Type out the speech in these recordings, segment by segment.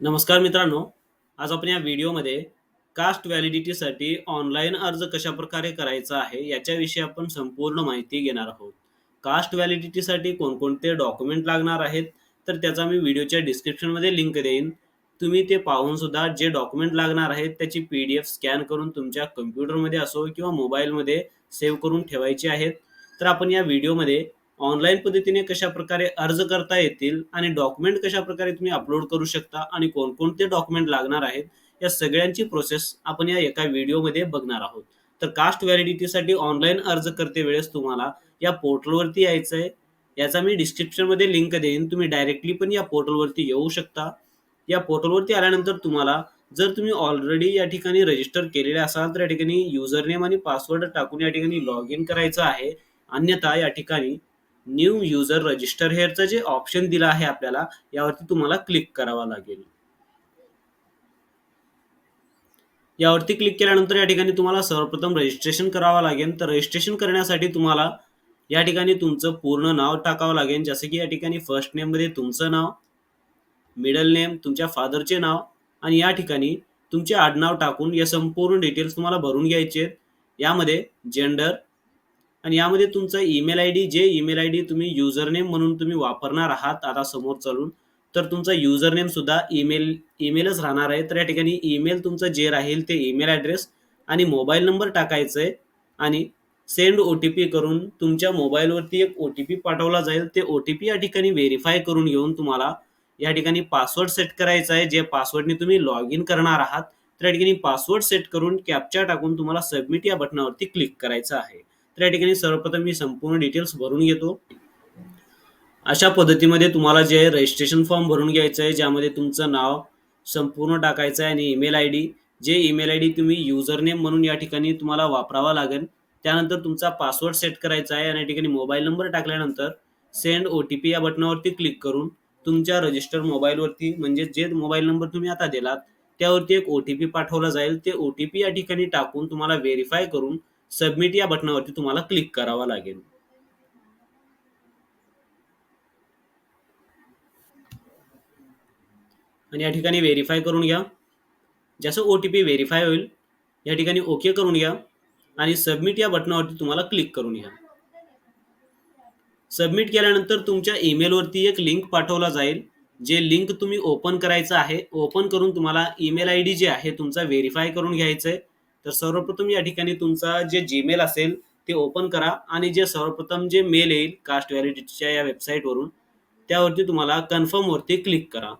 नमस्कार मित्रांनो आज आपण या व्हिडिओमध्ये कास्ट व्हॅलिडिटीसाठी ऑनलाईन अर्ज कशा प्रकारे करायचा आहे याच्याविषयी आपण संपूर्ण माहिती घेणार आहोत. कास्ट व्हॅलिडिटीसाठी कोणकोणते डॉक्युमेंट लागणार आहेत तर त्याचा मी व्हिडिओच्या डिस्क्रिप्शनमध्ये लिंक देईन. तुम्ही ते पाहून सुद्धा जे डॉक्युमेंट लागणार आहेत त्याची पी डी एफ स्कॅन करून तुमच्या कम्प्युटरमध्ये असो किंवा मोबाईलमध्ये सेव्ह करून ठेवायचे आहेत. तर आपण या व्हिडिओमध्ये ऑनलाईन पद्धतीने कशा प्रकारे अर्ज करता येतील आणि डॉक्युमेंट कशा प्रकारे तुम्ही अपलोड करू शकता आणि कोणकोणते डॉक्युमेंट लागणार आहेत या सगळ्यांची प्रोसेस आपण या एका व्हिडिओमध्ये बघणार आहोत. तर कास्ट व्हॅलिडिटीसाठी ऑनलाईन अर्ज करते वेळेस तुम्हाला या पोर्टलवरती यायचं आहे याचा मी डिस्क्रिप्शनमध्ये लिंक देईन. तुम्ही डायरेक्टली पण या पोर्टलवरती येऊ शकता. या पोर्टलवरती आल्यानंतर तुम्हाला जर तुम्ही ऑलरेडी या ठिकाणी रजिस्टर केलेले असाल तर या ठिकाणी युजर नेम आणि पासवर्ड टाकून या ठिकाणी लॉग इन करायचं आहे. अन्यथा या ठिकाणी न्यू युजर रजिस्टर हेअरचं जे ऑप्शन दिलं आहे आपल्याला यावरती तुम्हाला क्लिक करावा लागेल. यावरती क्लिक केल्यानंतर या ठिकाणी तुम्हाला सर्वप्रथम रजिस्ट्रेशन करावं लागेल. तर रजिस्ट्रेशन करण्यासाठी तुम्हाला या ठिकाणी तुमचं पूर्ण नाव टाकावं लागेल. जसं की या ठिकाणी फर्स्ट नेममध्ये तुमचं नाव मिडल नेम तुमच्या फादरचे नाव आणि या ठिकाणी तुमचे आडनाव टाकून या संपूर्ण डिटेल्स तुम्हाला भरून घ्यायचे आहेत. यामध्ये जेंडर आणि यामध्ये तुमचा ईमेल आय डी जे ईमेल आय डी तुम्ही युजरनेम म्हणून तुम्ही वापरणार आहात आता समोर चालून तर तुमचा युजरनेम सुद्धा ईमेल ईमेलच राहणार आहे. तर या ठिकाणी ईमेल तुमचं जे राहील ते ईमेल ॲड्रेस आणि मोबाईल नंबर टाकायचं आहे आणि सेंड ओ टी पी करून तुमच्या मोबाईलवरती एक ओ टी पी पाठवला जाईल. ते ओ टी पी या ठिकाणी व्हेरीफाय करून घेऊन तुम्हाला या ठिकाणी पासवर्ड सेट करायचा आहे. जे पासवर्डने तुम्ही लॉग इन करणार आहात तर या ठिकाणी पासवर्ड सेट करून कॅप्चा टाकून तुम्हाला सबमिट या बटनावरती क्लिक करायचं आहे. तर या ठिकाणी सर्वप्रथम मी संपूर्ण डिटेल्स भरून घेतो. अशा पद्धतीमध्ये तुम्हाला जे रजिस्ट्रेशन फॉर्म भरून घ्यायचं आहे ज्यामध्ये तुमचं नाव संपूर्ण टाकायचं आहे आणि ईमेल आय डी जे ईमेल आय डी तुम्ही युजरनेम म्हणून या ठिकाणी तुम्हाला वापरावा लागेल. त्यानंतर तुमचा पासवर्ड सेट करायचा आहे आणि या ठिकाणी मोबाईल नंबर टाकल्यानंतर सेंड ओ टी पी या बटनावरती क्लिक करून तुमच्या रजिस्टर मोबाईलवरती म्हणजे जे मोबाईल नंबर तुम्ही आता दिलात त्यावरती एक ओ टी पी पाठवला जाईल. ते ओ टी पी या ठिकाणी टाकून तुम्हाला व्हेरीफाय करून सबमिट या बटनावरती तुम्हाला क्लिक करावा लागेल. आणि या ठिकाणी व्हेरीफाय करून घ्या. ज्याचं ओ टी पी व्हेरीफाय होईल या ठिकाणी ओके करून घ्या. आणि सबमिट या बटनावरती तुम्हाला क्लिक करून घ्या. सबमिट केल्यानंतर तुमच्या ईमेलवरती एक लिंक पाठवला जाईल. जे लिंक तुम्ही ओपन करायचं आहे ओपन करून तुम्हाला ईमेल आय डी जे आहे तुमचा व्हेरीफाय करून घ्यायचं आहे तर सर्वप्रथम या ठिकाणी तुमचा जे जीमेल असेल ते ओपन करा आणि जे सर्वप्रथम जे मेल येईल कास्ट व्हॅलिडिटीच्या या वेबसाईटवरून त्यावरती तुम्हाला कन्फर्मवरती क्लिक करा.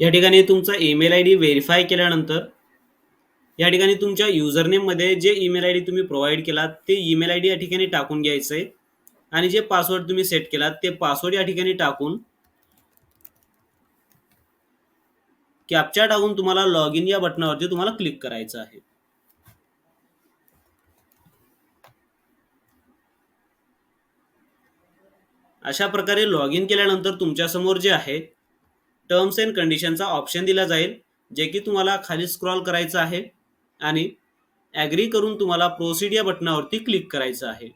या ठिकाणी तुमचा ईमेल आय डी व्हेरीफाय केल्यानंतर या ठिकाणी तुमच्या युजरनेममध्ये जे ईमेल आय डी तुम्ही प्रोव्हाइड केलात ते ईमेल आय डी या ठिकाणी टाकून घ्यायचं आहे आणि जे पासवर्ड तुम्ही सेट केलात ते पासवर्ड या ठिकाणी टाकून कॅप्चा टाकून तुम्हाला लॉग इन या बटनावरती तुम्हाला क्लिक करायचं आहे. अशा प्रकारे लॉग इन केल्यानंतर तुमच्यासमोर जे आहे टर्म्स अँड कंडिशनचा ऑप्शन दिला जाईल जे की तुम्हाला खाली स्क्रॉल करायचं आहे आणि ॲग्री करून तुम्हाला प्रोसीड या बटनावरती क्लिक करायचं आहे.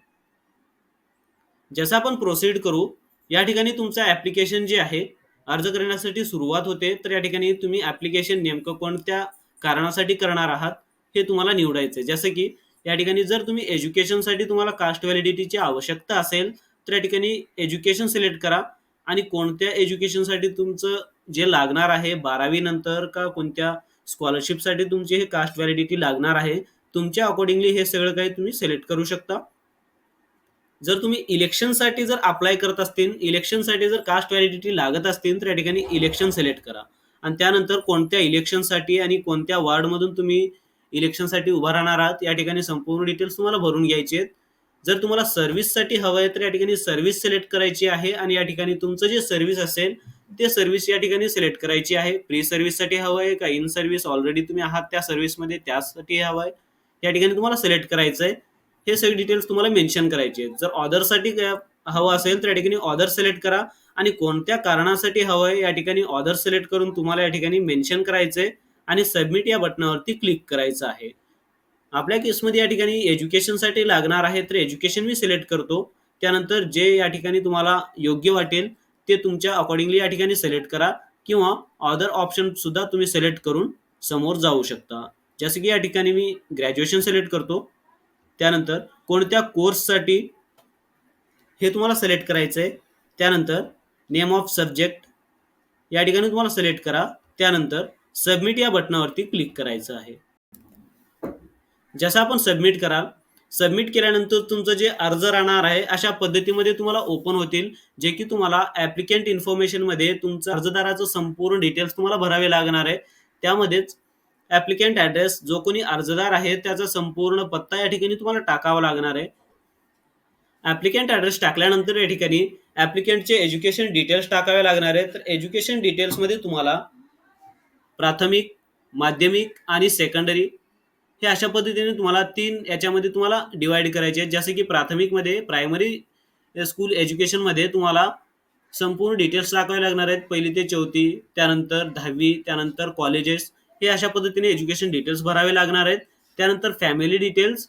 जसं आपण प्रोसीड करू या ठिकाणी तुमचं ॲप्लिकेशन जे आहे अर्ज करण्यासाठी सुरुवात होते तर या ठिकाणी तुम्ही ॲप्लिकेशन नेमकं कोणत्या कारणासाठी करणार आहात हे तुम्हाला निवडायचं आहे जसं की या ठिकाणी जर तुम्ही एज्युकेशनसाठी तुम्हाला कास्ट व्हॅलिडिटीची आवश्यकता असेल तर या ठिकाणी एज्युकेशन सिलेक्ट करा. आणि कोणत्या एज्युकेशनसाठी तुमचं जे लागणार आहे बारावी नंतर का कोणत्या स्कॉलरशिपसाठी तुमची हे कास्ट व्हॅलिडिटी लागणार आहे तुमच्या अकॉर्डिंगली हे सगळं काही तुम्ही सिलेक्ट करू शकता. जर तुम्ही इलेक्शनसाठी जर अप्लाय करत असतील इलेक्शनसाठी जर कास्ट व्हॅलिडिटी लागत असतील तर या ठिकाणी इलेक्शन सिलेक्ट करा. आणि त्यानंतर कोणत्या इलेक्शनसाठी आणि कोणत्या वार्डमधून तुम्ही इलेक्शनसाठी उभा राहणार आहात या ठिकाणी संपूर्ण डिटेल्स तुम्हाला भरून घ्यायचे आहेत. जर तुम्हाला सर्व्हिससाठी हवं आहे तर या ठिकाणी सर्व्हिस सिलेक्ट करायची आहे आणि या ठिकाणी तुमचं जे सर्व्हिस असेल ते सर्व्हिस या ठिकाणी सिलेक्ट करायची आहे. प्री सर्व्हिससाठी हवं आहे का? इन सर्व्हिस ऑलरेडी तुम्ही आहात त्या सर्व्हिसमध्ये त्यासाठी हवं आहे. या ठिकाणी तुम्हाला सिलेक्ट करायचं आहे हे सगळे डिटेल्स तुम्हाला मेन्शन करायचे आहेत. जर ऑदरसाठी हवं असेल तर या ठिकाणी ऑदर सिलेक्ट करा. आणि कोणत्या कारणासाठी हवं आहे या ठिकाणी ऑदर सिलेक्ट करून तुम्हाला या ठिकाणी मेन्शन करायचं आहे आणि सबमिट या बटनावरती क्लिक करायचं आहे. आपल्या केसमध्ये या ठिकाणी एज्युकेशनसाठी लागणार आहे तर एज्युकेशन मी सिलेक्ट करतो. त्यानंतर जे या ठिकाणी तुम्हाला योग्य वाटेल ते तुमच्या अकॉर्डिंगली या ठिकाणी सिलेक्ट करा. किंवा अदर ऑप्शन सुद्धा तुम्ही सिलेक्ट करून समोर जाऊ शकता. जसं की या ठिकाणी मी ग्रॅज्युएशन सिलेक्ट करतो. त्यानंतर कोणत्या कोर्ससाठी हे तुम्हाला सिलेक्ट करायचं आहे त्यानंतर नेम ऑफ सब्जेक्ट या ठिकाणी तुम्हाला सिलेक्ट करा त्यानंतर सबमिट या बटनावरती क्लिक करायचं आहे. जसं आपण सबमिट कराल सबमिट केल्यानंतर तुमचं जे अर्ज राहणार आहे अशा पद्धतीमध्ये तुम्हाला ओपन होतील जे की तुम्हाला ॲप्लिकेंट इन्फॉर्मेशनमध्ये तुमचं अर्जदाराचं संपूर्ण डिटेल्स तुम्हाला भरावे लागणार आहे. त्यामध्येच ॲप्लिकेंट ॲड्रेस जो कोणी अर्जदार आहे त्याचा संपूर्ण पत्ता या ठिकाणी तुम्हाला टाकावा लागणार आहे. ॲप्लिकेंट ॲड्रेस टाकल्यानंतर या ठिकाणी ॲप्लिकेंटचे एज्युकेशन डिटेल्स टाकावे लागणार आहे तर एज्युकेशन डिटेल्समध्ये तुम्हाला प्राथमिक माध्यमिक आणि सेकंडरी हे अशा पद्धतीने तुम्हाला तीन याच्यामध्ये तुम्हाला डिवाइड करायचे आहेत. जसे की प्राथमिकमध्ये प्रायमरी स्कूल एज्युकेशनमध्ये तुम्हाला संपूर्ण डिटेल्स टाकावे लागणार आहेत. पहिली ते चौथी त्यानंतर दहावी त्यानंतर कॉलेजेस हे अशा पद्धतीने एज्युकेशन डिटेल्स भरावे लागणार आहेत. त्यानंतर फॅमिली डिटेल्स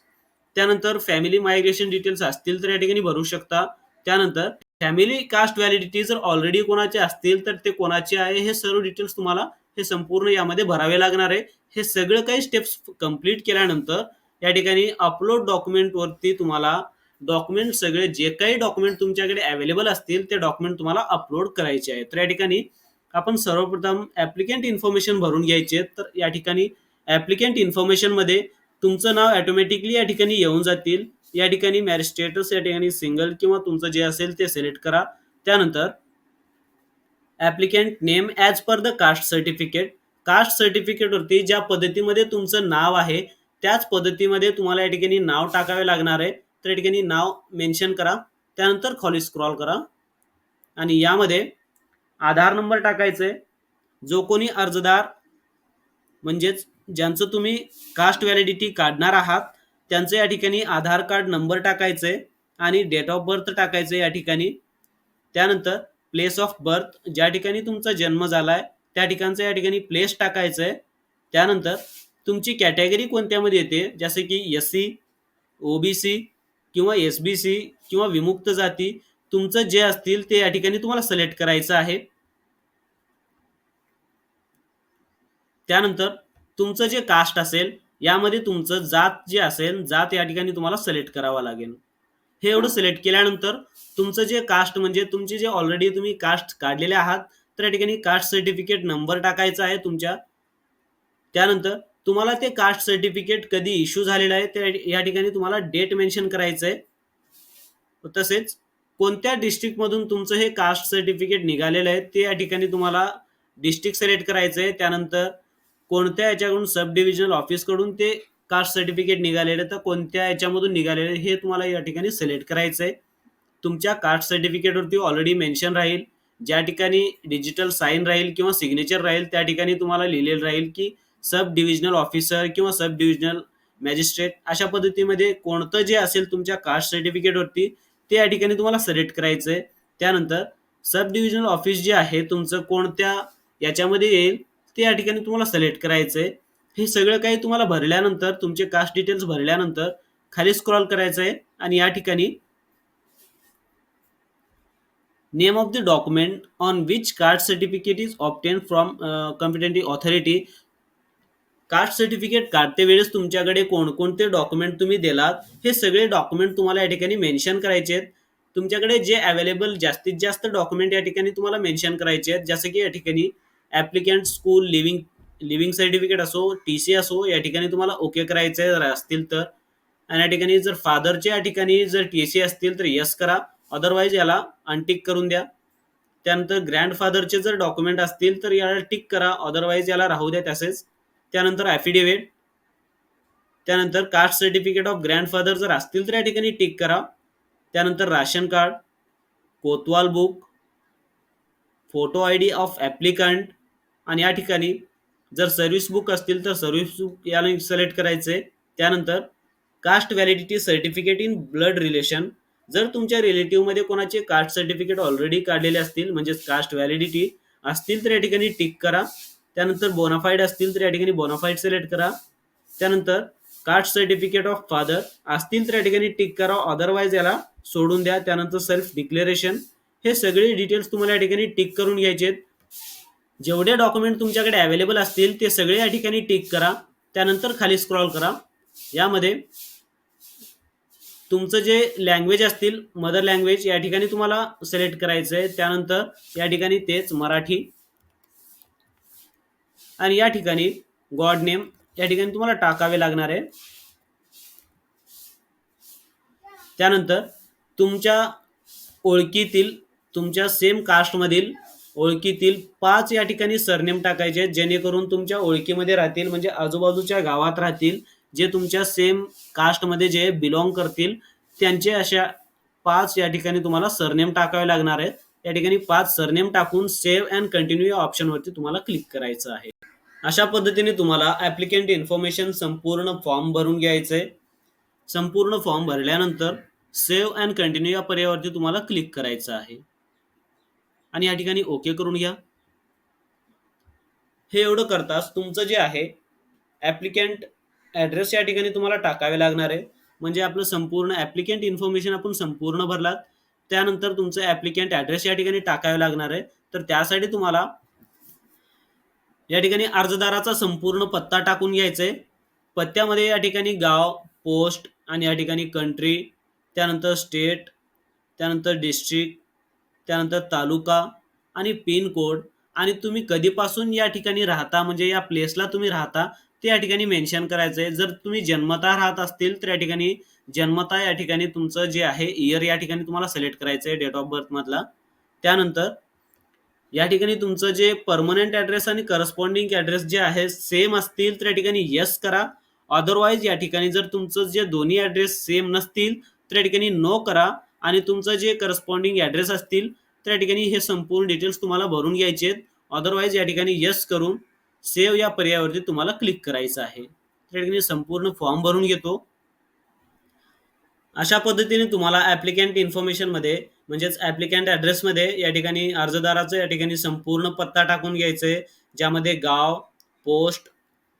त्यानंतर फॅमिली मायग्रेशन डिटेल्स असतील तर या ठिकाणी भरू शकता. त्यानंतर फॅमिली कास्ट व्हॅलिडिटी जर ऑलरेडी कोणाचे असतील तर ते कोणाचे आहे हे सर्व डिटेल्स तुम्हाला हे संपूर्ण यामध्ये भरावे लागणार आहे. हे सगळं काही स्टेप्स कंप्लीट केल्यानंतर या ठिकाणी अपलोड डॉक्युमेंटवरती तुम्हाला डॉक्युमेंट सगळे जे काही डॉक्युमेंट तुमच्याकडे अवेलेबल असतील ते डॉक्युमेंट तुम्हाला अपलोड करायचे आहे तर या ठिकाणी आपण सर्वप्रथम ॲप्लिकेंट इन्फॉर्मेशन भरून घ्यायचे तर या ठिकाणी ॲप्लिकेंट इन्फॉर्मेशनमध्ये तुमचं नाव ॲटोमॅटिकली या ठिकाणी येऊन जातील. या ठिकाणी मॅरेज स्टेटस या ठिकाणी सिंगल किंवा तुमचं जे असेल ते सिलेक्ट करा. त्यानंतर applicant name as per the caste certificate caste सर्टिफिकेटवरती ज्या पद्धतीमध्ये तुमचं नाव आहे त्याच पद्धतीमध्ये तुम्हाला या ठिकाणी नाव टाकावे लागणार आहे. तर या ठिकाणी नाव मेन्शन करा. त्यानंतर खाली स्क्रॉल करा. आणि यामध्ये आधार नंबर टाकायचा आहे जो कोणी अर्जदार म्हणजेच ज्यांचं तुम्ही कास्ट व्हॅलिडिटी काढणार आहात त्यांचं या ठिकाणी आधार कार्ड नंबर टाकायचं आहे आणि डेट ऑफ बर्थ टाकायचं आहे या ठिकाणी. त्यानंतर प्लेस ऑफ बर्थ ज्या ठिकाणी तुमचा जन्म झाला आहे त्या ठिकाणचं या ठिकाणी प्लेस टाकायचं आहे त्यानंतर तुमची कॅटेगरी कोणत्यामध्ये येते? जसे की S C O B C किंवा एस बी सी किंवा विमुक्त जाती तुमचं जे असतील ते या ठिकाणी तुम्हाला सिलेक्ट करायचं आहे. त्यानंतर तुमचं जे कास्ट असेल यामध्ये तुमचं जात जे असेल जात या ठिकाणी तुम्हाला सिलेक्ट करावं लागेल. हे एवढं सिलेक्ट केल्यानंतर तुमचं जे कास्ट म्हणजे तुमचे जे ऑलरेडी तुम्ही कास्ट काढलेले आहात तर या ठिकाणी कास्ट सर्टिफिकेट नंबर टाकायचा आहे तुमच्या. त्यानंतर तुम्हाला ते कास्ट सर्टिफिकेट कधी इश्यू झालेलं आहे त्या या ठिकाणी तुम्हाला डेट मेन्शन करायचं आहे तसेच कोणत्या डिस्ट्रिक्टमधून तुमचं हे कास्ट सर्टिफिकेट निघालेलं आहे ते या ठिकाणी तुम्हाला डिस्ट्रिक्ट सिलेक्ट करायचं आहे त्यानंतर कोणत्या याच्याकडून सब डिव्हिजनल ऑफिसकडून ते कास्ट सर्टिफिकेट निघालेलं तर कोणत्या याच्यामधून निघालेलं हे तुम्हाला या ठिकाणी सिलेक्ट करायचं आहे तुमच्या कास्ट सर्टिफिकेटवरती ऑलरेडी मेन्शन राहील. ज्या ठिकाणी डिजिटल साईन राहील किंवा सिग्नेचर राहील त्या ठिकाणी तुम्हाला लिहिलेलं राहील की सब डिव्हिजनल ऑफिसर किंवा सब डिव्हिजनल मॅजिस्ट्रेट अशा पद्धतीमध्ये कोणतं जे असेल तुमच्या कास्ट सर्टिफिकेटवरती ते या ठिकाणी तुम्हाला सिलेक्ट करायचं आहे त्यानंतर सब डिव्हिजनल ऑफिस जे आहे तुमचं कोणत्या याच्यामध्ये येईल? ते या ठिकाणी तुम्हाला सिलेक्ट करायचं आहे हे सगळं काही तुम्हाला भरल्यानंतर तुमचे कास्ट डिटेल्स भरल्यानंतर खाली स्क्रॉल करायचं आहे आणि या ठिकाणी name of the document on which card certificate is obtain from competitive authority caste certificate काढते वेळेस तुमच्याकडे कोणकोणते डॉक्युमेंट तुम्ही दिलात हे सगळे डॉक्युमेंट तुम्हाला या ठिकाणी मेन्शन करायचे आहेत. तुमच्याकडे जे अवेलेबल जास्तीत जास्त डॉक्युमेंट या ठिकाणी तुम्हाला मेन्शन करायचे आहेत. जसं की या ठिकाणी applicant school living living certificate असो टी सी असो या ठिकाणी तुम्हाला ओके करायचं आहे जर असतील तर. आणि या ठिकाणी जर फादरच्या या ठिकाणी जर टी सी असतील तर यस करा. अदरवाईज याला अनटिक करून द्या. त्यानंतर ग्रँडफादरचे जर डॉक्युमेंट असतील तर याला टिक करा. अदरवाईज याला राहू द्या तसेच. त्यानंतर ॲफिडेविट त्यानंतर कास्ट सर्टिफिकेट ऑफ ग्रँडफादर जर असतील तर या ठिकाणी टिक करा. त्यानंतर ration card Kotwal book photo I D of applicant आणि या ठिकाणी जर सर्व्हिस बुक असतील तर सर्व्हिस बुक याला सिलेक्ट करायचं. आहे त्यानंतर caste validity certificate in blood relation जर तुमच्या रिलेटिव्हमध्ये कोणाचे कास्ट सर्टिफिकेट ऑलरेडी काढलेले असतील म्हणजेच कास्ट व्हॅलिडिटी असतील तर या ठिकाणी टिक करा. त्यानंतर बोनाफाईड असतील तर या ठिकाणी बोनाफाईड सिलेक्ट करा. त्यानंतर कास्ट सर्टिफिकेट ऑफ फादर असतील तर या ठिकाणी टिक करा. अदरवाईज याला सोडून द्या. त्यानंतर सेल्फ डिक्लेरेशन हे सगळे डिटेल्स तुम्हाला या ठिकाणी टिक करून घ्यायचे आहेत. जेवढे डॉक्युमेंट तुमच्याकडे अवेलेबल असतील ते सगळे या ठिकाणी टिक करा. त्यानंतर खाली स्क्रॉल करा. यामध्ये तुमचं जे लँग्वेज असतील मदर लँग्वेज या ठिकाणी तुम्हाला सिलेक्ट करायचं आहे त्यानंतर या ठिकाणी तेच मराठी. आणि या ठिकाणी गॉड नेम या ठिकाणी तुम्हाला टाकावे लागणार आहे. त्यानंतर तुमच्या ओळखीतील तुमच्या सेम कास्टमधील ओळखीतील पाच या ठिकाणी सरनेम टाकायचे आहेत जेणेकरून तुमच्या ओळखीमध्ये राहतील म्हणजे आजूबाजूच्या गावात राहतील जे तुमच्या सेम कास्टमध्ये जे बिलॉंग करतील त्यांचे अशा पाच या ठिकाणी तुम्हाला सरनेम टाकावे लागणार आहेत. या ठिकाणी पाच सरनेम टाकून सेव्ह अँड कंटिन्यू या ऑप्शनवरती तुम्हाला क्लिक करायचं आहे. अशा पद्धतीने तुम्हाला ॲप्लिकेंट इन्फॉर्मेशन संपूर्ण फॉर्म भरून घ्यायचं. आहे संपूर्ण फॉर्म भरल्यानंतर सेव्ह अँड कंटिन्यू या पर्यायावरती तुम्हाला क्लिक करायचं आहे. आणि या ठिकाणी ओके करून घ्या. हे एवढं करताच तुमचं जे आहे ॲप्लिकंट ॲड्रेस या ठिकाणी तुम्हाला टाकावे लागणार आहे. म्हणजे आपलं संपूर्ण ॲप्लिकंट इन्फॉर्मेशन आपण संपूर्ण भरलात. त्यानंतर तुमचं ॲप्लिकंट ॲड्रेस या ठिकाणी टाकावे लागणार आहे. तर त्यासाठी तुम्हाला या ठिकाणी अर्जदाराचा संपूर्ण पत्ता टाकून घ्यायचा आहे. पत्त्यामध्ये या ठिकाणी गाव पोस्ट आणि या ठिकाणी कंट्री त्यानंतर स्टेट त्यानंतर डिस्ट्रिक्ट त्यानंतर तालुका आणि पिन कोड. आणि तुम्ही कधीपासून या ठिकाणी राहता म्हणजे या प्लेसला तुम्ही राहता ते या ठिकाणी मेन्शन करायचं आहे जर तुम्ही जन्मता राहत असतील तर या ठिकाणी जन्मता या ठिकाणी तुमचं जे आहे इयर या ठिकाणी तुम्हाला सिलेक्ट करायचं आहे डेट ऑफ बर्थमधला त्यानंतर या ठिकाणी तुमचं जे परमनंट ॲड्रेस आणि करस्पॉन्डिंग ॲड्रेस जे आहे सेम असतील तर या ठिकाणी येस करा. अदरवाईज या ठिकाणी जर तुमचं जे दोन्ही ॲड्रेस सेम नसतील तर या ठिकाणी नो करा. आणि तुमचं जे करस्पॉन्डिंग ॲड्रेस असतील तर या ठिकाणी हे संपूर्ण डिटेल्स तुम्हाला भरून घ्यायचे आहेत. अदरवाईज या ठिकाणी येस करून सेव्ह या पर्यायावरती तुम्हाला क्लिक करायचं आहे. तर या ठिकाणी संपूर्ण फॉर्म भरून घेतो. अशा पद्धतीने तुम्हाला ॲप्लिकंट इन्फॉर्मेशनमध्ये म्हणजेच ॲप्लिकॅन्ट ॲड्रेसमध्ये या ठिकाणी अर्जदाराचं या ठिकाणी संपूर्ण पत्ता टाकून घ्यायचं आहे ज्यामध्ये गाव पोस्ट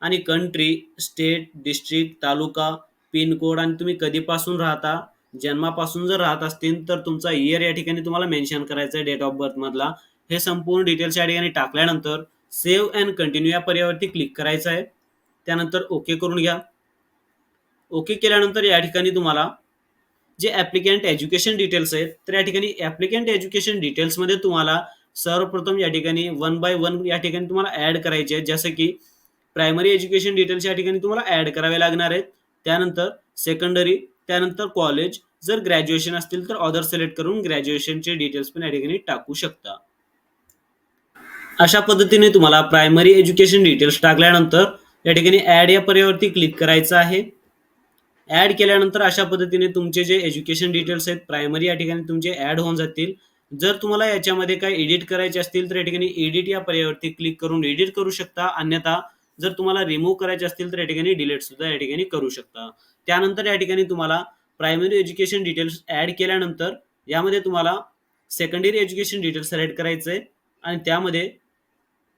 आणि country state district taluka pin code आणि तुम्ही कधीपासून राहता जन्मापासून जर राहत असतील तर तुमचा इयर या ठिकाणी तुम्हाला मेन्शन करायचं आहे डेट ऑफ बर्थमधला हे संपूर्ण डिटेल्स या ठिकाणी टाकल्यानंतर सेव्ह अँड कंटिन्यू या पर्यावरती क्लिक करायचं आहे. त्यानंतर ओके करून घ्या. ओके केल्यानंतर या ठिकाणी तुम्हाला जे ॲप्लिकंट एज्युकेशन डिटेल्स आहेत तर या ठिकाणी ॲप्लिकंट एज्युकेशन डिटेल्समध्ये तुम्हाला सर्वप्रथम या ठिकाणी वन बाय वन या ठिकाणी तुम्हाला ॲड करायचे आहेत. जसं की प्रायमरी एज्युकेशन डिटेल्स या ठिकाणी तुम्हाला ॲड करावे लागणार आहेत. त्यानंतर सेकंडरी त्यानंतर कॉलेज जर ग्रॅज्युएशन असतील तर ऑदर सिलेक्ट करून ग्रॅज्युएशनचे डिटेल्स पण या ठिकाणी टाकू शकता. अशा पद्धतीने तुम्हाला प्रायमरी एज्युकेशन डिटेल्स टाकल्यानंतर या ठिकाणी ॲड या पर्यावरती क्लिक करायचं आहे. ॲड केल्यानंतर अशा पद्धतीने तुमचे जे एज्युकेशन डिटेल्स आहेत प्रायमरी या ठिकाणी तुमचे ॲड होऊन जातील. जर तुम्हाला याच्यामध्ये काय एडिट करायचे असतील तर या ठिकाणी एडिट या पर्यावरती क्लिक करून एडिट करू शकता. अन्यथा जर तुम्हाला रिमूव्ह करायचे असतील तर या ठिकाणी डिलीट सुद्धा या ठिकाणी करू शकता. त्यानंतर या ठिकाणी तुम्हाला प्रायमरी एज्युकेशन डिटेल्स ॲड केल्यानंतर यामध्ये तुम्हाला सेकंडरी एज्युकेशन डिटेल्स सिलेक्ट करायचं आहे आणि त्यामध्ये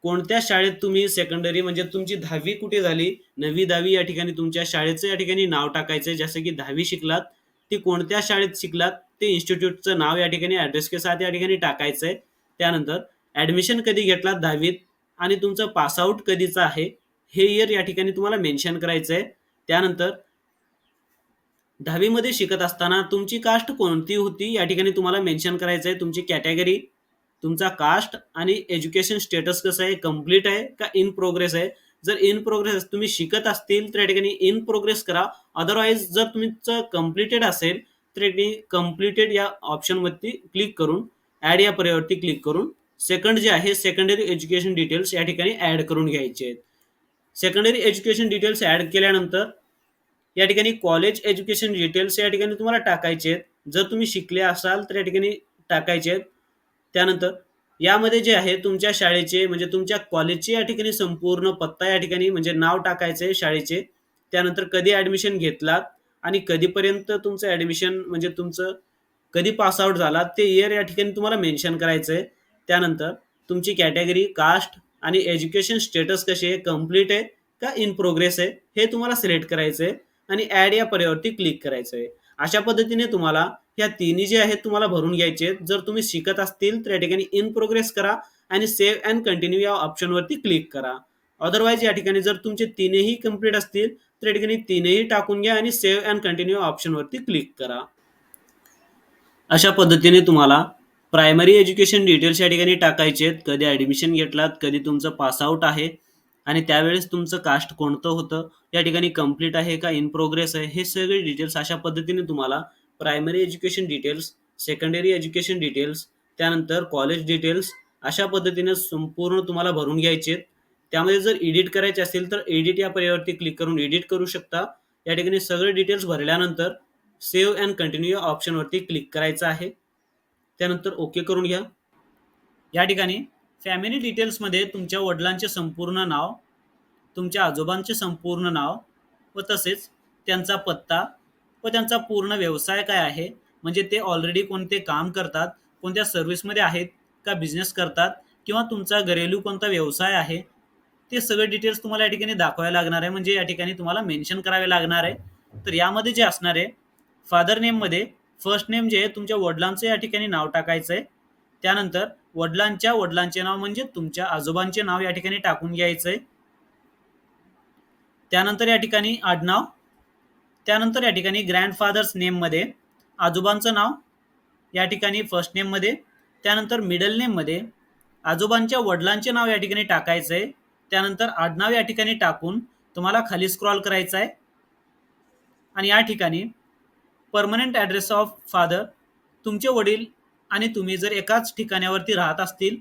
कोणत्या शाळेत तुम्ही सेकंडरी म्हणजे तुमची दहावी कुठे झाली नववी दहावी या ठिकाणी तुमच्या शाळेचं या ठिकाणी नाव टाकायचं आहे जसं की दहावी शिकलात ती कोणत्या शाळेत शिकलात ते इन्स्टिट्यूटचं नाव या ठिकाणी ॲड्रेस के साथ या ठिकाणी टाकायचं आहे त्यानंतर ॲडमिशन कधी घेतलात दहावीत आणि तुमचं पासआउट कधीचं आहे हे इयर या ठिकाणी तुम्हाला मेन्शन करायचं आहे त्यानंतर दहावीमध्ये शिकत असताना तुमची कास्ट कोणती होती या ठिकाणी तुम्हाला मेन्शन करायचं आहे तुमची कॅटेगरी तुमचा कास्ट आणि एज्युकेशन स्टेटस कसं आहे? कंप्लीट आहे का इन प्रोग्रेस आहे? जर इन प्रोग्रेस तुम्ही शिकत असतील तर या ठिकाणी इन प्रोग्रेस करा. अदरवाईज जर तुमचं कम्प्लिटेड असेल तर या ठिकाणी कम्प्लिटेड या ऑप्शनवरती क्लिक करून ॲड या पर्यावरती क्लिक करून सेकंड जे आहे सेकंडरी एज्युकेशन डिटेल्स या ठिकाणी ॲड करून घ्यायचे आहेत. सेकंडरी एज्युकेशन डिटेल्स ॲड केल्यानंतर या ठिकाणी कॉलेज एज्युकेशन डिटेल्स या ठिकाणी तुम्हाला टाकायचे आहेत. जर तुम्ही शिकले असाल तर या ठिकाणी टाकायचे आहेत. त्यानंतर यामध्ये जे आहे तुमच्या शाळेचे म्हणजे तुमच्या कॉलेजचे या ठिकाणी संपूर्ण पत्ता या ठिकाणी म्हणजे नाव टाकायचं आहे शाळेचे. त्यानंतर कधी ॲडमिशन घेतलात आणि कधीपर्यंत तुमचं ॲडमिशन म्हणजे तुमचं कधी पासआउट झाला ते इयर या ठिकाणी तुम्हाला मेन्शन करायचं आहे त्यानंतर तुमची कॅटेगरी कास्ट आणि एज्युकेशन स्टेटस कशी आहे? कंप्लीट आहे का इन प्रोग्रेस आहे? हे तुम्हाला सिलेक्ट करायचं आहे आणि ॲड या पर्यावरती क्लिक करायचं आहे अशा पद्धतीने तुम्हाला ह्या तिन्ही जे आहेत तुम्हाला भरून घ्यायचे आहेत. जर तुम्ही शिकत असतील तर या ठिकाणी इन प्रोग्रेस करा आणि सेव्ह अँड कंटिन्यू या ऑप्शनवरती क्लिक करा. अदरवाईज या ठिकाणी जर तुमचे तीनही कंप्लीट असतील तर या ठिकाणी तीनही टाकून घ्या आणि सेव्ह अँड कंटिन्यू ऑप्शनवरती क्लिक करा. अशा पद्धतीने तुम्हाला प्रायमरी एज्युकेशन डिटेल्स या ठिकाणी टाकायचे आहेत. कधी ॲडमिशन घेतलात कधी तुमचं पासआउट आहे. आणि त्यावेळेस तुमचं कास्ट कोणतं होतं या ठिकाणी कंप्लीट आहे का इन प्रोग्रेस आहे हे सगळे डिटेल्स अशा पद्धतीने तुम्हाला primary education details secondary education details त्यानंतर कॉलेज डिटेल्स अशा पद्धतीने संपूर्ण तुम्हाला भरून घ्यायचे आहेत. त्यामध्ये जर एडिट करायचे असेल तर एडिट या पर्यायावरती क्लिक करून एडिट करू शकता. या ठिकाणी सगळे डिटेल्स भरल्यानंतर सेव्ह अँड कंटिन्यू या ऑप्शनवरती क्लिक करायचं आहे. त्यानंतर ओके करून घ्या. या ठिकाणी फॅमिली डिटेल्समध्ये तुमच्या वडिलांचे संपूर्ण नाव तुमच्या आजोबांचे संपूर्ण नाव व तसेच त्यांचा पत्ता व त्यांचा पूर्ण व्यवसाय काय आहे म्हणजे ते ऑलरेडी कोणते काम करतात कोणत्या सर्व्हिसमध्ये आहेत का बिझनेस करतात किंवा तुमचा घरेलू कोणता व्यवसाय आहे ते सगळे डिटेल्स तुम्हाला या ठिकाणी दाखवायला लागणार आहे. म्हणजे या ठिकाणी तुम्हाला मेन्शन करावे लागणार आहे. तर यामध्ये जे असणार आहे फादर नेममध्ये फर्स्ट नेम जे आहे तुमच्या वडिलांचं या ठिकाणी नाव टाकायचं आहे त्यानंतर वडिलांच्या वडिलांचे नाव म्हणजे तुमच्या आजोबांचे नाव या ठिकाणी टाकून घ्यायचं आहे त्यानंतर या ठिकाणी आडनाव. त्यानंतर या ठिकाणी ग्रँडफादर्स नेममध्ये आजोबांचं नाव या ठिकाणी फर्स्ट नेममध्ये त्यानंतर मिडल नेममध्ये आजोबांच्या वडिलांचे नाव या ठिकाणी टाकायचं आहे त्यानंतर आडनाव या ठिकाणी टाकून तुम्हाला खाली स्क्रॉल करायचं आहे आणि या ठिकाणी परमनंट ॲड्रेस ऑफ फादर तुमचे वडील आणि तुम्ही जर एकाच ठिकाणावरती राहत असतील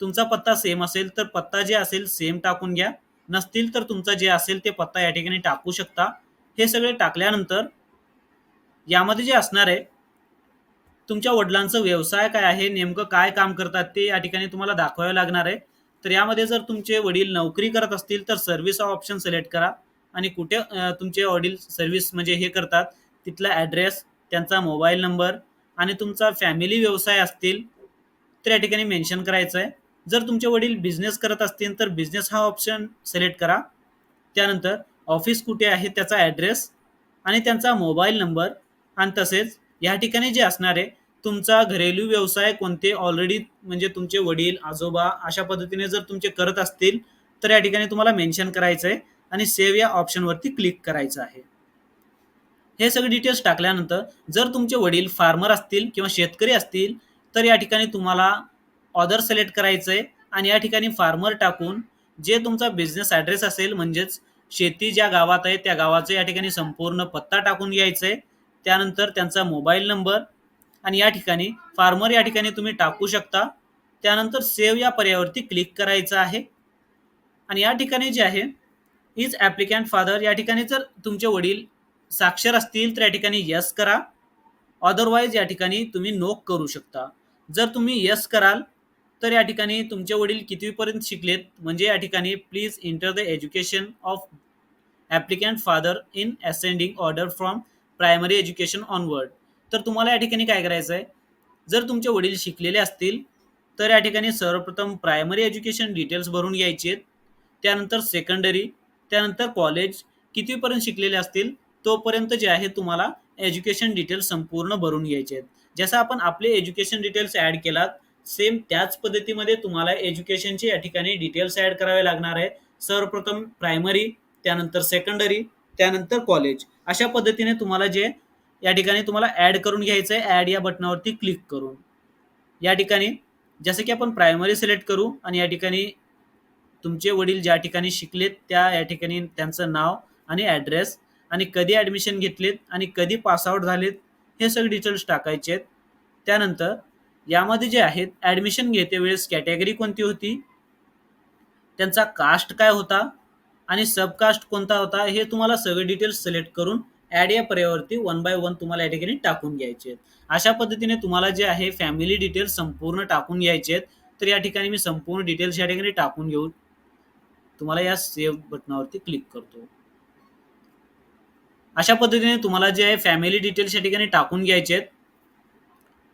तुमचा पत्ता सेम असेल तर पत्ता जे असेल सेम टाकून घ्या. नसतील तर तुमचा जे असेल ते पत्ता या ठिकाणी टाकू शकता. हे सगळे टाकल्यानंतर यामध्ये जे असणार आहे तुमच्या वडिलांचं व्यवसाय काय आहे नेमकं काय काम करतात ते या ठिकाणी तुम्हाला दाखवावं लागणार आहे. तर यामध्ये जर तुमचे वडील नोकरी करत असतील तर सर्व्हिस ऑप्शन सिलेक्ट करा. आणि कुठे तुमचे वडील सर्व्हिस म्हणजे हे करतात. तिथला ॲड्रेस त्यांचा मोबाईल नंबर आणि तुमचा फॅमिली व्यवसाय असतील तर या ठिकाणी मेन्शन करायचं आहे जर तुमचे वडील बिझनेस करत असतील तर बिझनेस हा ऑप्शन सिलेक्ट करा. त्यानंतर ऑफिस कुठे आहे त्याचा ॲड्रेस आणि त्यांचा मोबाईल नंबर आणि तसेच या ठिकाणी जे असणार आहे तुमचा घरेलू व्यवसाय कोणते ऑलरेडी म्हणजे तुमचे वडील आजोबा अशा पद्धतीने जर तुमचे करत असतील तर या ठिकाणी तुम्हाला मेन्शन करायचं आहे आणि सेव्ह या ऑप्शनवरती क्लिक करायचं आहे. हे सगळे डिटेल्स टाकल्यानंतर जर तुमचे वडील फार्मर असतील किंवा शेतकरी असतील तर या ठिकाणी तुम्हाला ऑदर सिलेक्ट करायचं आहे आणि या ठिकाणी फार्मर टाकून जे तुमचा बिझनेस ॲड्रेस असेल म्हणजेच शेती ज्या गावात आहे त्या गावाचं या ठिकाणी संपूर्ण पत्ता टाकून घ्यायचं आहे त्यानंतर त्यांचा मोबाईल नंबर आणि या ठिकाणी फार्मर या ठिकाणी तुम्ही टाकू शकता. त्यानंतर सेव्ह या पर्यायावरती क्लिक करायचं आहे. आणि या ठिकाणी जे आहे इज ॲप्लिकॅन्ट फादर या ठिकाणी जर तुमचे वडील साक्षर असतील तर या ठिकाणी यस करा. अदरवाईज या ठिकाणी तुम्ही नोक करू शकता. जर तुम्ही यस कराल तर या ठिकाणी तुमचे वडील कितवीपर्यंत शिकलेत? म्हणजे या ठिकाणी please enter the education of applicant father in ascending order from primary education onward तर तुम्हाला या ठिकाणी काय करायचं आहे जर तुमचे वडील शिकलेले असतील तर या ठिकाणी सर्वप्रथम प्रायमरी एज्युकेशन डिटेल्स भरून घ्यायचे आहेत त्यानंतर सेकंडरी त्यानंतर कॉलेज कितवीपर्यंत शिकलेले असतील? तोपर्यंत जे आहे तुम्हाला एज्युकेशन डिटेल्स संपूर्ण भरून घ्यायचे आहेत. जसं आपण आपले एज्युकेशन डिटेल्स ॲड केलात सेम त्याच पद्धतीमध्ये तुम्हाला एज्युकेशनचे या ठिकाणी डिटेल्स ॲड करावे लागणार आहे. सर्वप्रथम प्रायमरी त्यानंतर सेकंडरी त्यानंतर कॉलेज अशा पद्धतीने तुम्हाला जे या ठिकाणी तुम्हाला ॲड करून घ्यायचं आहे ॲड या बटनावरती क्लिक करून. या ठिकाणी जसं की आपण प्रायमरी सिलेक्ट करू आणि या ठिकाणी तुमचे वडील ज्या ठिकाणी शिकलेत त्या या ठिकाणी त्यांचं नाव आणि ॲड्रेस आणि कधी ॲडमिशन घेतलेत आणि कधी पासआउट झालेत हे सगळे डिटेल्स टाकायचे आहेत. त्यानंतर यामध्ये जे आहेत ॲडमिशन घेते वेळेस कॅटेगरी कोणती होती? त्यांचा कास्ट काय होता? आणि सबकास्ट कोणता होता? हे तुम्हाला सगळे डिटेल्स सिलेक्ट करून ॲड या पर्यावरती वन बाय वन तुम्हाला या ठिकाणी टाकून घ्यायचे आहेत. अशा पद्धतीने तुम्हाला जे आहे फॅमिली डिटेल्स संपूर्ण टाकून घ्यायचे आहेत. तर या ठिकाणी मी संपूर्ण डिटेल्स या ठिकाणी टाकून घेऊ तुम्हाला या सेव्ह बटनावरती क्लिक करतो. अशा पद्धतीने तुम्हाला जे आहे फॅमिली डिटेल्स या ठिकाणी टाकून घ्यायचे आहेत.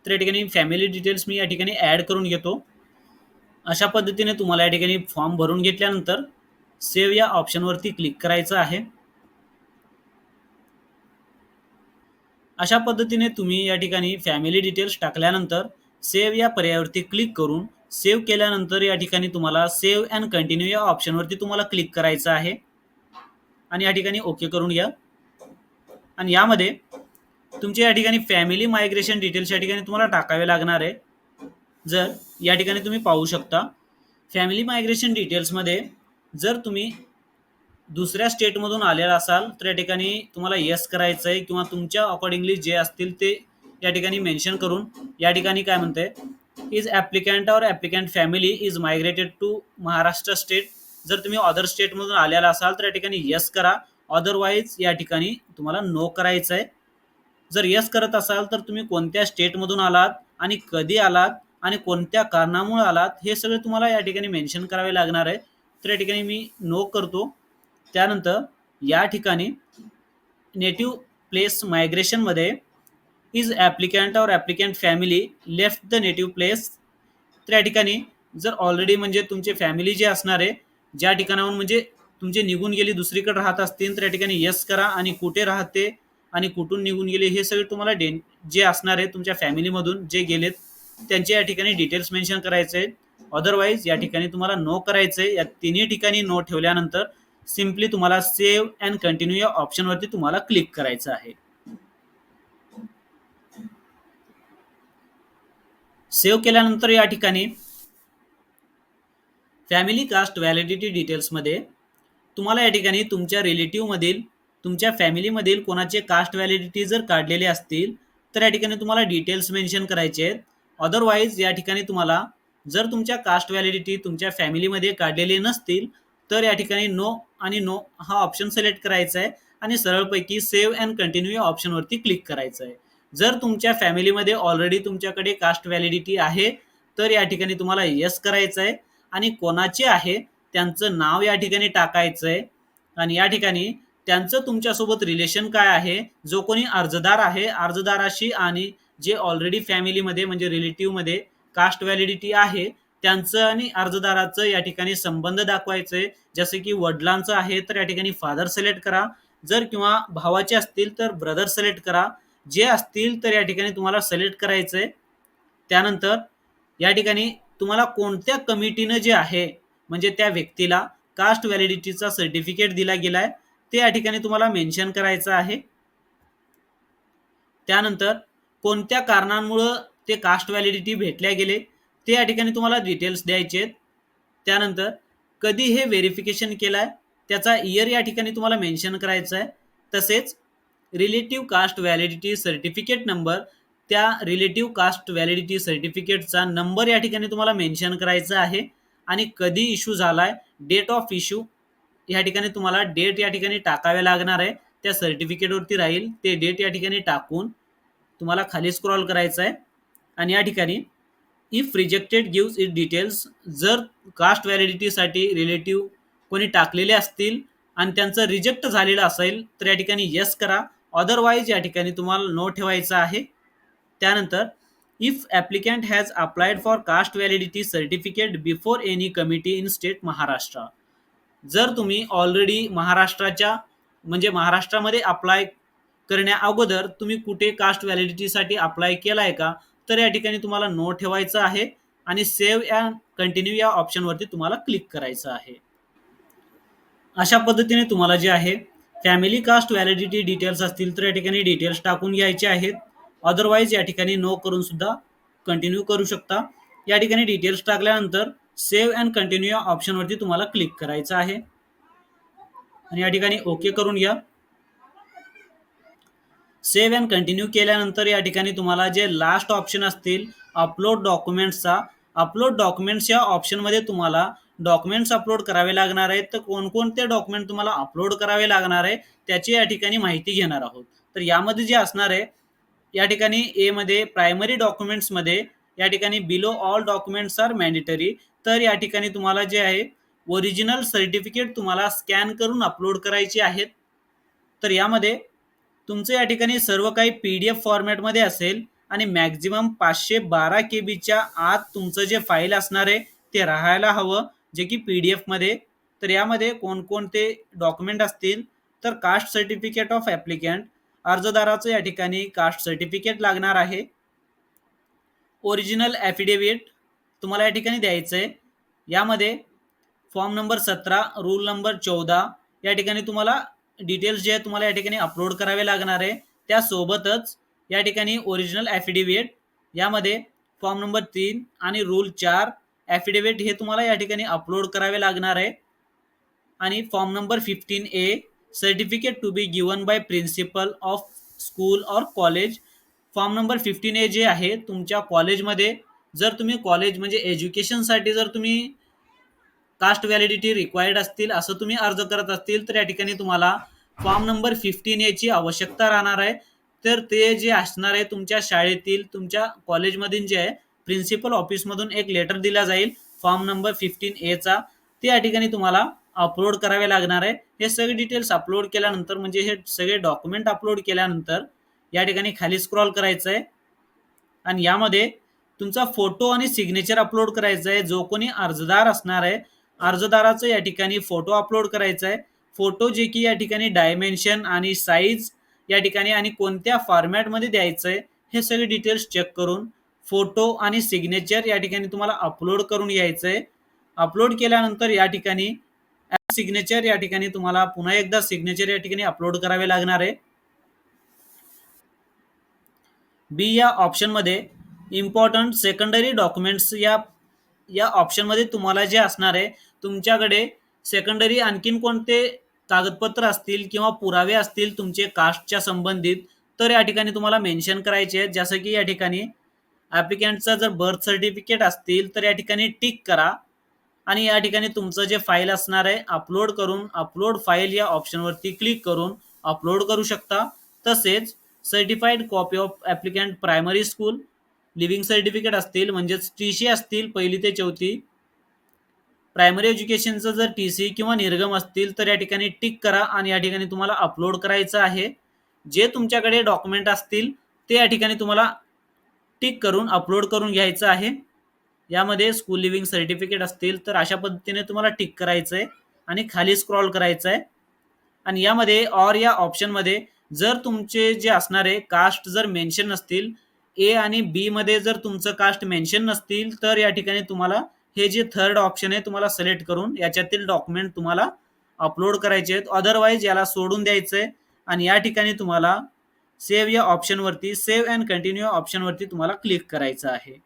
तर या ठिकाणी फॅमिली डिटेल्स मी या ठिकाणी ॲड करून घेतो. अशा पद्धतीने तुम्हाला या ठिकाणी फॉर्म भरून घेतल्यानंतर सेव्ह या ऑप्शनवरती क्लिक करायचं आहे. अशा पद्धतीने तुम्ही या ठिकाणी फॅमिली डिटेल्स टाकल्यानंतर सेव्ह या पर्यायावरती क्लिक करून सेव्ह केल्यानंतर या ठिकाणी तुम्हाला सेव्ह अँड कंटिन्यू या ऑप्शनवरती तुम्हाला क्लिक करायचं आहे. आणि या ठिकाणी ओके करून घ्या. आणि यामध्ये तुमच्या या ठिकाणी फॅमिली मायग्रेशन डिटेल्स या ठिकाणी तुम्हाला टाकावे लागणार आहे. जर या ठिकाणी तुम्ही पाहू शकता फॅमिली मायग्रेशन डिटेल्समध्ये जर तुम्ही दुसऱ्या स्टेटमधून आलेला असाल तर या ठिकाणी तुम्हाला येस करायचं आहे किंवा तुमच्या अकॉर्डिंगली जे असतील ते या ठिकाणी मेन्शन करून या ठिकाणी काय म्हणते is applicant or applicant family is migrated to Maharashtra state जर तुम्ही अदर स्टेटमधून आलेला असाल तर या ठिकाणी येस करा. अदरवाईज या ठिकाणी तुम्हाला नो करायचं आहे जर यस करत असाल तर तुम्ही कोणत्या स्टेटमधून आलात आणि कधी आलात आणि कोणत्या कारणामुळे आलात हे सगळे तुम्हाला या ठिकाणी मेन्शन करावे लागणार आहे. तर या ठिकाणी मी नो करतो. त्यानंतर या ठिकाणी native place मायग्रेशनमध्ये is applicant or applicant family left the native place तर या ठिकाणी जर ऑलरेडी म्हणजे तुमचे फॅमिली जे असणार आहे ज्या ठिकाणाहून म्हणजे तुमचे निघून गेली दुसरीकडे राहत असतील तर या ठिकाणी यस करा आणि कुठे राहते आणि कुठून निघून गेले हे सगळे तुम्हाला डे जे असणार आहे तुमच्या फॅमिलीमधून जे गेलेत त्यांचे या ठिकाणी डिटेल्स मेन्शन करायचे आहेत. अदरवाईज या ठिकाणी तुम्हाला नो करायचं आहे या तिन्ही ठिकाणी नो ठेवल्यानंतर सिम्पली तुम्हाला सेव्ह अँड कंटिन्यू या ऑप्शनवरती तुम्हाला क्लिक करायचं आहे. सेव्ह केल्यानंतर या ठिकाणी फॅमिली कास्ट व्हॅलिडिटी डिटेल्समध्ये तुम्हाला या ठिकाणी तुमच्या रिलेटिव्हमधील तुमच्या फॅमिलीमधील कोणाचे कास्ट व्हॅलिडिटी जर काढलेले असतील तर या ठिकाणी तुम्हाला डिटेल्स मेन्शन करायचे आहेत. अदरवाईज या ठिकाणी तुम्हाला जर तुमच्या कास्ट व्हॅलिडिटी तुमच्या फॅमिलीमध्ये काढलेले नसतील तर या ठिकाणी नो आणि नो हा ऑप्शन सिलेक्ट करायचा आहे आणि सरळपैकी सेव्ह अँड कंटिन्यू या ऑप्शनवरती क्लिक करायचं आहे. जर तुमच्या फॅमिलीमध्ये ऑलरेडी तुमच्याकडे कास्ट व्हॅलिडिटी आहे तर या ठिकाणी तुम्हाला येस करायचं आहे. आणि कोणाचे आहे त्यांचं नाव या ठिकाणी टाकायचं आहे आणि या ठिकाणी त्यांचं तुमच्यासोबत रिलेशन काय आहे? जो कोणी अर्जदार आहे अर्जदाराशी आणि जे ऑलरेडी फॅमिलीमध्ये म्हणजे रिलेटिव्हमध्ये कास्ट व्हॅलिडिटी आहे त्यांचं आणि अर्जदाराचं या ठिकाणी संबंध दाखवायचं आहे जसं की वडिलांचं आहे तर या ठिकाणी फादर सिलेक्ट करा. जर किंवा भावाचे असतील तर ब्रदर सिलेक्ट करा. जे असतील तर या ठिकाणी तुम्हाला सिलेक्ट करायचं आहे त्यानंतर या ठिकाणी तुम्हाला कोणत्या कमिटीनं जे आहे म्हणजे त्या व्यक्तीला कास्ट व्हॅलिडिटीचा सर्टिफिकेट दिला गेला आहे ते या ठिकाणी तुम्हाला मेन्शन करायचं आहे. त्यानंतर कोणत्या कारणांमुळं ते कास्ट व्हॅलिडिटी भेटल्या गेले ते या ठिकाणी तुम्हाला डिटेल्स द्यायचे आहेत. त्यानंतर कधी हे व्हेरिफिकेशन केलं आहे त्याचा इयर या ठिकाणी तुम्हाला मेन्शन करायचं आहे. तसेच relative caste validity certificate number त्या रिलेटिव्ह कास्ट व्हॅलिडिटी सर्टिफिकेटचा नंबर या ठिकाणी तुम्हाला मेन्शन करायचा आहे. आणि कधी इश्यू झाला आहे डेट ऑफ इश्यू या ठिकाणी तुम्हाला डेट या ठिकाणी टाकावे लागणार आहे. त्या सर्टिफिकेटवरती राहील ते डेट या ठिकाणी टाकून तुम्हाला खाली स्क्रॉल करायचं आहे आणि या ठिकाणी if rejected gives it details जर कास्ट व्हॅलिडिटीसाठी रिलेटिव्ह कोणी टाकलेले असतील आणि त्यांचं रिजेक्ट झालेलं असेल तर या ठिकाणी येस करा. अदरवाईज या ठिकाणी तुम्हाला नो ठेवायचं आहे. त्यानंतर if applicant has applied for caste validity certificate before any committee in state Maharashtra जर तुम्ही ऑलरेडी महाराष्ट्राच्या म्हणजे महाराष्ट्रामध्ये अप्लाय करण्या अगोदर तुम्ही कुठे कास्ट व्हॅलिडिटीसाठी अप्लाय केला आहे का तर या ठिकाणी तुम्हाला नो ठेवायचं आहे आणि सेव्ह या कंटिन्यू या ऑप्शनवरती तुम्हाला क्लिक करायचं आहे. अशा पद्धतीने तुम्हाला जे आहे फॅमिली कास्ट व्हॅलिडिटी डिटेल्स असतील तर या ठिकाणी डिटेल्स टाकून घ्यायचे आहेत. अदरवाईज या ठिकाणी नो करून सुद्धा कंटिन्यू करू शकता. या ठिकाणी डिटेल्स टाकल्यानंतर सेव्ह अँड कंटिन्यू या ऑप्शनवरती तुम्हाला क्लिक करायचं आहे. आणि या ठिकाणी ओके करून घ्या. सेव्ह अँड कंटिन्यू केल्यानंतर या ठिकाणी तुम्हाला जे लास्ट ऑप्शन असतील अपलोड डॉक्युमेंट्सचा अपलोड डॉक्युमेंट्स या ऑप्शनमध्ये तुम्हाला डॉक्युमेंट्स अपलोड करावे लागणार आहेत. तर कोणकोणते डॉक्युमेंट तुम्हाला अपलोड करावे लागणार आहे त्याची या ठिकाणी माहिती घेणार आहोत. तर यामध्ये जे असणार आहे या ठिकाणी एमध्ये प्रायमरी डॉक्युमेंट्समध्ये या ठिकाणी below all documents are mandatory तर या ठिकाणी तुम्हाला जे आहे ओरिजिनल सर्टिफिकेट तुम्हाला स्कॅन करून अपलोड करायचे आहेत. तर यामध्ये तुमचं या ठिकाणी सर्व काही पी डी एफ फॉर्मॅटमध्ये असेल आणि मॅक्झिमम पाचशे बारा के बीच्या आत तुमचं जे फाईल असणार आहे ते राहायला हवं जे की पी डी एफमध्ये तर यामध्ये कोणकोणते डॉक्युमेंट असतील? तर कास्ट सर्टिफिकेट ऑफ ॲप्लिकंट अर्जदाराचं या ठिकाणी कास्ट सर्टिफिकेट लागणार आहे. ओरिजिनल ॲफिडेविट तुम्हाला या ठिकाणी द्यायचं आहे यामध्ये फॉर्म नंबर सतरा रूल नंबर चौदा या ठिकाणी तुम्हाला डिटेल्स जे आहे तुम्हाला या ठिकाणी अपलोड करावे लागणार आहे. त्यासोबतच या ठिकाणी ओरिजिनल ॲफिडेविट यामध्ये फॉर्म नंबर तीन आणि रूल चार ॲफिडेविट हे तुम्हाला या ठिकाणी अपलोड करावे लागणार आहे. आणि form number fifteen A certificate to be given by principal of school or college form number fifteen A जे आहे. तुमच्या कॉलेजमध्ये जर तुम्ही कॉलेज म्हणजे एज्युकेशनसाठी जर तुम्ही कास्ट व्हॅलिडिटी रिक्वायर्ड असतील असं तुम्ही अर्ज करत असतील तर या ठिकाणी तुम्हाला फॉर्म नंबर फिफ्टीन एची आवश्यकता राहणार आहे. तर ते जे असणार आहे तुमच्या शाळेतील तुमच्या कॉलेजमधून जे आहे प्रिन्सिपल ऑफिसमधून एक लेटर दिला जाईल. फॉर्म नंबर फिफ्टीन एचा ते या ठिकाणी तुम्हाला अपलोड करावे लागणार आहे. हे सगळे डिटेल्स अपलोड केल्यानंतर म्हणजे हे सगळे डॉक्युमेंट अपलोड केल्यानंतर या ठिकाणी खाली स्क्रॉल करायचं आहे आणि यामध्ये तुमचा फोटो आणि सिग्नेचर अपलोड करायचा आहे जो कोणी अर्जदार असणार आहे अर्जदाराचं या ठिकाणी फोटो अपलोड करायचा आहे फोटो जे की या ठिकाणी डायमेन्शन आणि साईज या ठिकाणी आणि कोणत्या फॉर्मॅटमध्ये द्यायचं आहे हे सगळे डिटेल्स चेक करून फोटो आणि सिग्नेचर या ठिकाणी तुम्हाला अपलोड करून घ्यायचं आहे अपलोड केल्यानंतर या ठिकाणी सिग्नेचर या ठिकाणी तुम्हाला पुन्हा एकदा सिग्नेचर या ठिकाणी अपलोड करावे लागणार आहे. बी या ऑप्शनमध्ये इम्पॉर्टंट सेकंडरी डॉक्युमेंट्स या या ऑप्शनमध्ये तुम्हाला जे असणार आहे तुमच्याकडे सेकंडरी आणखीन कोणते कागदपत्र असतील किंवा पुरावे असतील तुमचे कास्टच्या संबंधित तर या ठिकाणी तुम्हाला मेन्शन करायचे आहेत. जसं की या ठिकाणी ॲप्लिकंटचं जर बर्थ सर्टिफिकेट असतील तर या ठिकाणी टिक करा. आणि या ठिकाणी तुमचं जे फाईल असणार आहे अपलोड करून अपलोड फाईल या ऑप्शनवरती क्लिक करून अपलोड करू शकता. तसेच certified copy of applicant primary school living certificate असतील म्हणजेच टी सी असतील पहिली ते चौथी. प्रायमरी एज्युकेशनचं जर टी सी किंवा निर्गम असतील तर या ठिकाणी टिक करा आणि या ठिकाणी तुम्हाला अपलोड करायचं आहे. जे तुमच्याकडे डॉक्युमेंट असतील ते या ठिकाणी तुम्हाला टिक करून अपलोड करून घ्यायचं आहे. यामध्ये स्कूल लिव्हिंग सर्टिफिकेट असतील तर अशा पद्धतीने तुम्हाला टिक करायचं आहे आणि खाली स्क्रॉल करायचं आहे आणि यामध्ये ऑर या ऑप्शनमध्ये जर तुमचे जे असणारे कास्ट जर मेन्शन नसतील ए आणि बी मध्ये जर तुमचं कास्ट मेन्शन नसतील तर या ठिकाणी तुम्हाला हे जे थर्ड ऑप्शन आहे तुम्हाला सिलेक्ट करून याच्यातील डॉक्युमेंट तुम्हाला अपलोड करायचे आहेत. अदरवाईज याला सोडून द्यायचं आहे आणि या ठिकाणी तुम्हाला सेव्ह या ऑप्शनवरती सेव्ह अँड कंटिन्यू ऑप्शनवरती तुम्हाला क्लिक करायचं आहे.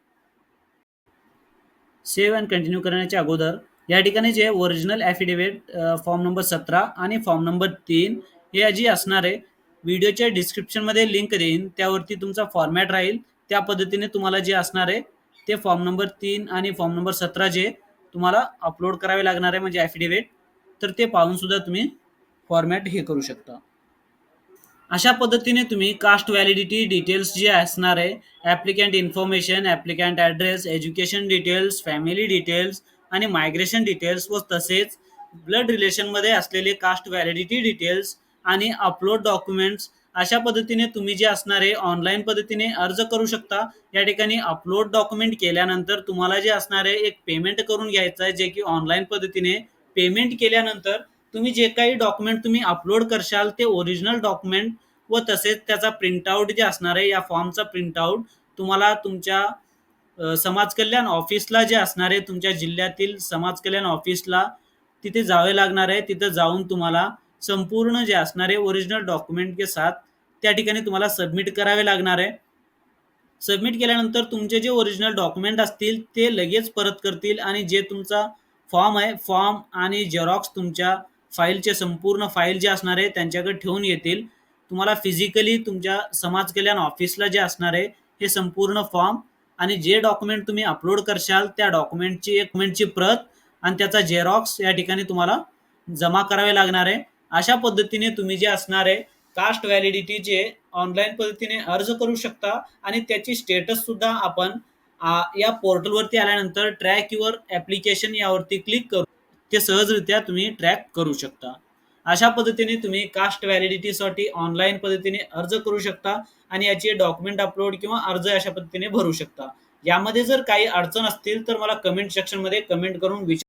सेव्ह अँड कंटिन्यू करण्याच्या अगोदर या ठिकाणी जे ओरिजिनल ॲफिडेविट फॉर्म नंबर सतरा आणि फॉर्म नंबर तीन हे जी असणारे व्हिडिओच्या डिस्क्रिप्शनमध्ये लिंक देईन. त्यावरती तुमचा फॉर्मॅट राहील. त्या पद्धतीने तुम्हाला जे असणार आहे ते फॉर्म नंबर तीन आणि फॉर्म नंबर सतरा जे तुम्हाला अपलोड करावे लागणार आहे म्हणजे ॲफिडेविट तर ते पाहूनसुद्धा तुम्ही फॉर्मॅट हे करू शकता. अशा पद्धतीने तुम्ही कास्ट व्हॅलिडिटी डिटेल्स जे असणार आहे applicant information applicant address education details family details आणि मायग्रेशन डिटेल्स व तसेच ब्लड रिलेशनमध्ये असलेले कास्ट व्हॅलिडिटी डिटेल्स आणि अपलोड डॉक्युमेंट्स अशा पद्धतीने तुम्ही जे असणारे ऑनलाईन पद्धतीने अर्ज करू शकता. या ठिकाणी अपलोड डॉक्युमेंट केल्यानंतर तुम्हाला जे असणारे एक पेमेंट करून घ्यायचं आहे जे की ऑनलाईन पद्धतीने पेमेंट केल्यानंतर तुम्ही जे काही डॉक्युमेंट तुम्ही अपलोड करशाल ते ओरिजिनल डॉक्युमेंट व तसेच त्याचा प्रिंटआउट जे असणार आहे या फॉर्मचा प्रिंटआउट तुम्हाला तुमच्या समाज कल्याण ऑफिसला जे असणार आहे तुमच्या जिल्ह्यातील समाज कल्याण ऑफिसला तिथे जावे लागणार आहे. तिथं जाऊन तुम्हाला संपूर्ण जे असणार आहे ओरिजिनल डॉक्युमेंट के साथ त्या ठिकाणी तुम्हाला सबमिट करावे लागणार आहे. सबमिट केल्यानंतर तुमचे जे ओरिजिनल डॉक्युमेंट असतील ते लगेच परत करतील आणि जे तुमचा फॉर्म आहे फॉर्म आणि झेरॉक्स तुमच्या फाईलचे संपूर्ण फाईल जे असणार आहे त्यांच्याकडे ठेवून येतील. तुम्हाला फिजिकली तुमच्या समाज कल्याण ऑफिसला जे असणार आहे हे संपूर्ण फॉर्म आणि जे डॉक्युमेंट तुम्ही अपलोड करशाल त्या डॉक्युमेंटची एक डॉक्युमेंटची प्रत आणि त्याचा झेरॉक्स या ठिकाणी तुम्हाला जमा करावे लागणार आहे. अशा पद्धतीने तुम्ही जे असणार आहे कास्ट व्हॅलिडिटीचे ऑनलाईन पद्धतीने अर्ज करू शकता आणि त्याची स्टेटस सुद्धा आपण या पोर्टलवरती आल्यानंतर ट्रॅक युअर ॲप्लिकेशन यावरती क्लिक करू ते सहजरित्या तुम्ही ट्रॅक करू शकता. अशा पद्धतीने तुम्ही कास्ट व्हॅलिडिटीसाठी ऑनलाईन पद्धतीने अर्ज करू शकता आणि याचे डॉक्युमेंट अपलोड किंवा अर्ज अशा पद्धतीने भरू शकता. यामध्ये जर काही अडचण असतील तर मला कमेंट सेक्शनमध्ये कमेंट करून विचार